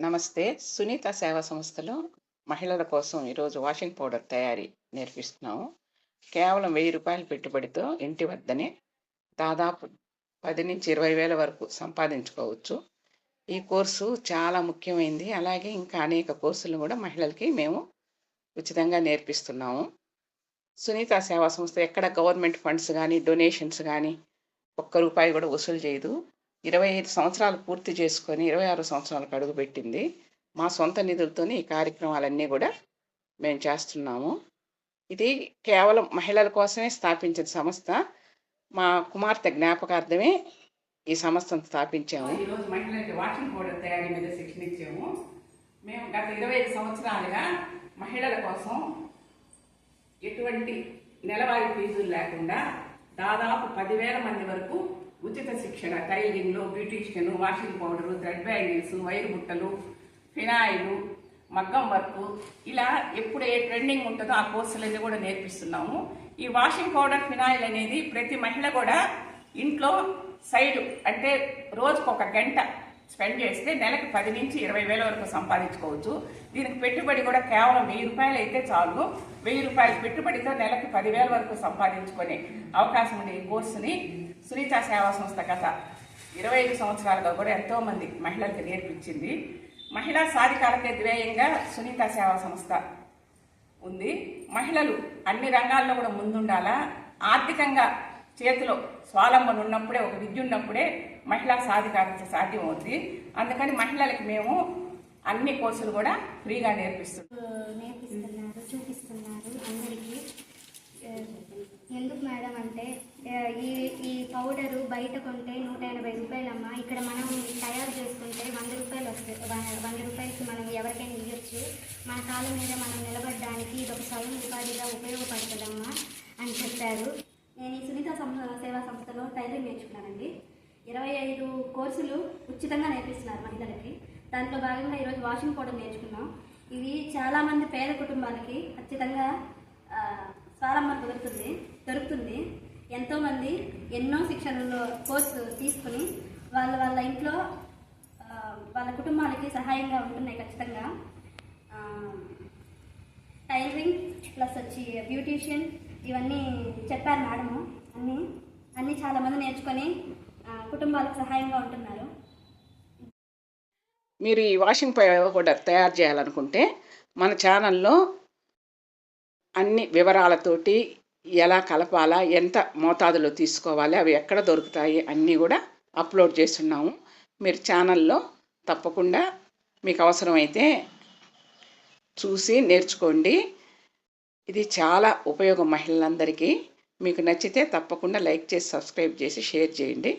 నమస్తే. సునీత సేవా సంస్థలో మహిళల కోసం ఈరోజు వాషింగ్ పౌడర్ తయారీ నేర్పిస్తున్నాము. కేవలం వెయ్యి రూపాయల పెట్టుబడితో ఇంటి వద్దనే దాదాపు పది నుంచి ఇరవై వేల వరకు సంపాదించుకోవచ్చు. ఈ కోర్సు చాలా ముఖ్యమైనది అలాగే ఇంకా అనేక కోర్సులు కూడా మహిళలకి మేము ఉచితంగా నేర్పిస్తున్నాము. సునీత సేవా సంస్థ ఎక్కడ గవర్నమెంట్ ఫండ్స్ కానీ డొనేషన్స్ కానీ ఒక్క రూపాయి కూడా వసూలు చేయదు. ఇరవై ఐదు సంవత్సరాలు పూర్తి చేసుకొని ఇరవై ఆరు సంవత్సరాలకు అడుగుపెట్టింది. మా సొంత నిధులతోనే ఈ కార్యక్రమాలన్నీ కూడా మేము చేస్తున్నాము. ఇది కేవలం మహిళల కోసమే స్థాపించిన సంస్థ. మా కుమార్తె జ్ఞాపకార్థమే ఈ సంస్థను స్థాపించాము. ఈరోజు మహిళలకి వాషింగ్ పౌడర్ తయారీ మీద శిక్షణ ఇచ్చాము. మేము గత ఇరవై ఐదు సంవత్సరాలుగా మహిళల కోసం ఎటువంటి నెలవారీ ఫీజులు లేకుండా దాదాపు పదివేల మంది వరకు ఉచిత శిక్షణ టైలింగ్లు beautician washing powder thread bangles wire బుట్టలు ఫినాయిల్ మగ్గం వర్క్ ఇలా ఎప్పుడు ఏ ట్రెండింగ్ ఉంటుందో ఆ కోర్సులన్నీ కూడా నేర్పిస్తున్నాము. ఈ వాషింగ్ పౌడర్ ఫినాయిల్ అనేది ప్రతి మహిళ కూడా ఇంట్లో సైడ్ అంటే రోజుకు ఒక గంట స్పెండ్ చేస్తే నెలకు పది నుంచి ఇరవై వేల వరకు సంపాదించుకోవచ్చు. దీనికి పెట్టుబడి కూడా కేవలం వెయ్యి రూపాయలు అయితే చాలు. వెయ్యి రూపాయలు పెట్టుబడితో నెలకు పదివేల వరకు సంపాదించుకునే అవకాశం ఉండే ఈ కోర్సుని సునీత సేవా సంస్థ గత ఇరవై ఐదు సంవత్సరాలుగా కూడా ఎంతోమంది మహిళలకు నేర్పించింది. మహిళా సాధికారత ధ్యేయంగా సునీత సేవా సంస్థ ఉంది. మహిళలు అన్ని రంగాల్లో కూడా ముందుండాలా? ఆర్థికంగా చేతిలో స్వాలంబన ఉన్నప్పుడే ఒక విద్య ఉన్నప్పుడే మహిళా సాధికారత సాధ్యం అవుతుంది అందుకని మహిళలకి మేము అన్ని కోర్సులు కూడా ఫ్రీగా నేర్పిస్తున్నారు చూపిస్తున్నారు అందరికీ. ఎందుకు మేడం అంటే ఈ ఈ పౌడరు బయట కొంటే నూట ఎనభై రూపాయలమ్మా. ఇక్కడ మనం తయారు చేసుకుంటే వంద రూపాయలు వస్తాయి వంద రూపాయలకి మనం ఎవరికైనా ఇవ్వచ్చు. మన కాళ్ళ మీద మనం నిలబడడానికి ఇది ఒక స్వయం ఉపాధిగా ఉపయోగపడుతుందమ్మా అని చెప్పారు నేను ఈ సునీత సంస్థ సేవా సంస్థలో టైలరింగ్ నేర్చుకున్నానండి. ఇరవై ఐదు కోర్సులు ఉచితంగా నేర్పిస్తున్నారు మహిళలకి. దాంట్లో భాగంగా ఈరోజు వాషింగ్ పౌడర్ నేర్చుకున్నాం. ఇవి చాలామంది పేద కుటుంబాలకి ఖచ్చితంగా ఆ, స్వాలంబన కుదురుతుంది దొరుకుతుంది. ఎంతోమంది ఎన్నో శిక్షణలో కోర్సు తీసుకుని వాళ్ళ వాళ్ళ ఇంట్లో వాళ్ళ కుటుంబాలకి సహాయంగా ఉంటున్నాయి ఖచ్చితంగా. టైలరింగ్ ప్లస్ వచ్చి బ్యూటీషియన్ ఇవన్నీ చెప్పారు మేడము. అని అన్నీ చాలామంది నేర్చుకొని కుటుంబాలకు సహాయంగా ఉంటున్నారు. మీరు ఈ వాషింగ్ పౌడర్ తయారు చేయాలనుకుంటే మన ఛానల్లో అన్ని వివరాలతోటి ఎలా కలపాలా ఎంత మోతాదులో తీసుకోవాలి అవి ఎక్కడ దొరుకుతాయి అన్నీ కూడా అప్లోడ్ చేస్తున్నాము. మీరు ఛానల్లో తప్పకుండా మీకు అవసరమైతే చూసి నేర్చుకోండి. ఇది చాలా ఉపయోగం మహిళలందరికీ. మీకు నచ్చితే తప్పకుండా లైక్ చేసి సబ్స్క్రైబ్ చేసి షేర్ చేయండి.